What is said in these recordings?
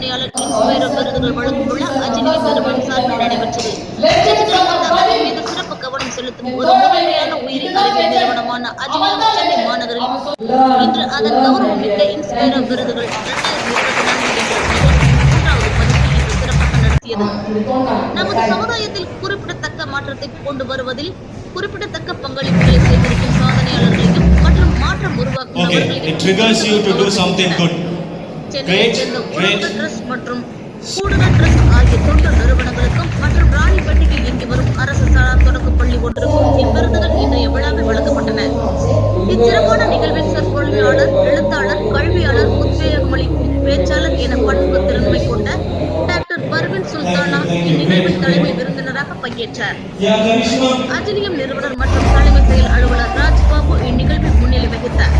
சாதனையாளர் நடைபெற்றது. சிறப்பு கவனம் செலுத்தும் ஒரு முதன்மையான உயிரி கல்வி நிறுவனமான சென்னை மாநகரில் அதன் கௌரவமிக்க இன்ஸ் நடத்தியது. நமது சமுதாயத்தில் குறிப்பிடத்தக்க மாற்றத்தை கொண்டு வருவதில் குறிப்பிடத்தக்க பங்களிப்புகளை சேகரிக்கும் சாதனையாளர்களையும் மற்றும் மாற்றம் உருவாக்கும் சென்னையைச் சேர்ந்த great. உணவு ட்ரஸ்ட் மற்றும் கூடுதல் ட்ரஸ்ட் ஆகிய தொண்டு நிறுவனங்களுக்கும் மற்றும் ராணிப்பேட்டையில் இயங்கி வரும் அரசு சாரா தொடக்கப் பள்ளி ஒன்றுக்கும் இவ்விருதுகள் இன்றைய விழாவில் வழங்கப்பட்டன இச்சிறப்பான நிகழ்வில் சொற்பொழிவாளர் எழுத்தாளர் கல்வியாளர் உத்வேகமளிக்கும் பேச்சாளர் என பன்முக திறன்மை கொண்ட டாக்டர் பர்வின் சுல்தானா இந்நிகழ்வில் தலைமை விருந்தினராக பங்கேற்றார். அஜிலியம் நிறுவனர் மற்றும் தலைமை செயல் அலுவலர் ராஜ்பாபு இந்நிகழ்வில் முன்னிலை வகித்தார்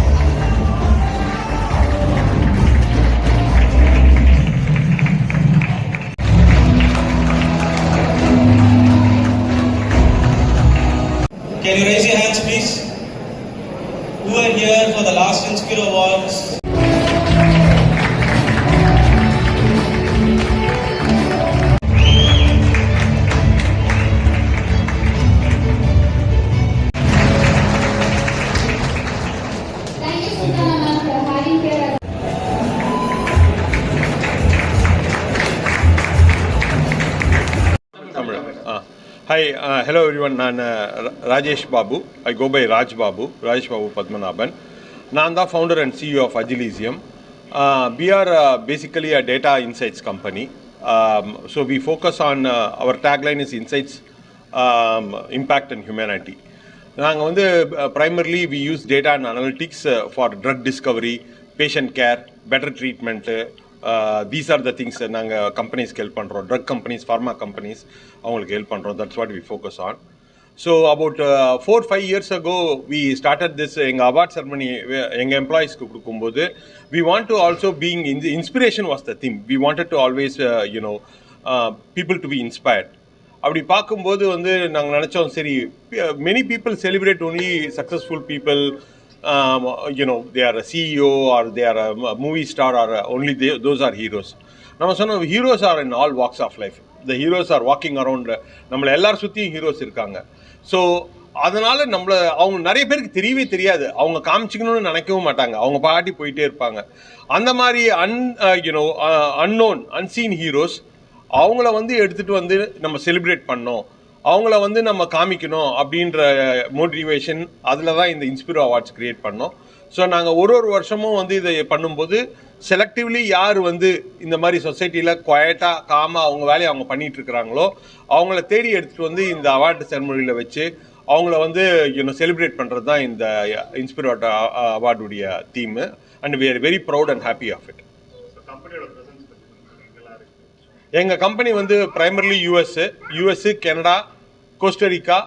Can you raise your hands, please? Who are here for the last Inspiro Awards? Hi hello everyone நான் uh, Rajesh Babu I go by Raj Babu Rajesh Babu Padmanabhan நான் தான் founder and CEO of Agilisium we are basically a data insights company so we focus on our tagline is insights impact and humanity நாங்கள் வந்து primarily we use data and analytics for drug discovery patient care better treatment these are the things நாங்கள் கம்பெனிஸ்க்கு help பண்ணுறோம் drug companies pharma companies அவங்களுக்கு help பண்ணுறோம் that's what we focus on so about four five years ago we started this எங்கள் award ceremony எங்கள் எம்ப்ளாயீஸ்க்கு கொடுக்கும்போது we want to also being in inspiration was the thing we wanted to always you know people to be inspired அப்படி பார்க்கும்போது வந்து நாங்கள் நினச்சோம் சரி many people celebrate only successful people you know they are CEO are they are movie star are only they those are heroes நம்ம சொன்னோம் heroes are in all walks of life the heroes are walking around நம்மளை எல்லார் சுற்றியும் heroes இருக்காங்க. So அதனால் நம்மளை அவங்க நிறைய பேருக்கு தெரியவே தெரியாது. அவங்க காமிச்சிக்கணும்னு நினைக்கவும் மாட்டாங்க. அவங்க பாட்டி போயிட்டே இருப்பாங்க. அந்த மாதிரி an you know unknown unseen heroes அவங்கள வந்து எடுத்துட்டு வந்து நம்ம செலிப்ரேட் பண்ணோம். அவங்கள வந்து நம்ம காமிக்கணும் அப்படின்ற மோட்டிவேஷன் அதில் தான் இந்த இன்ஸ்பிரோ அவார்ட்ஸ் கிரியேட் பண்ணோம். ஸோ நாங்கள் ஒரு ஒரு வருஷமும் வந்து இதை பண்ணும்போது செலக்டிவ்லி யார் வந்து இந்த மாதிரி சொசைட்டியில் குவாய்ட்டாக காமாக அவங்க வேலையை அவங்க பண்ணிகிட்ருக்கிறாங்களோ அவங்கள தேடி எடுத்துகிட்டு வந்து இந்த அவார்டு செரமனியில் வச்சு அவங்கள வந்து இன்னும் செலிப்ரேட் பண்ணுறது தான் இந்த Inspiro அவார்டுடைய theme and we are very proud and happy of it எங்கள் கம்பெனி வந்து primarily US US Canada Costa Rica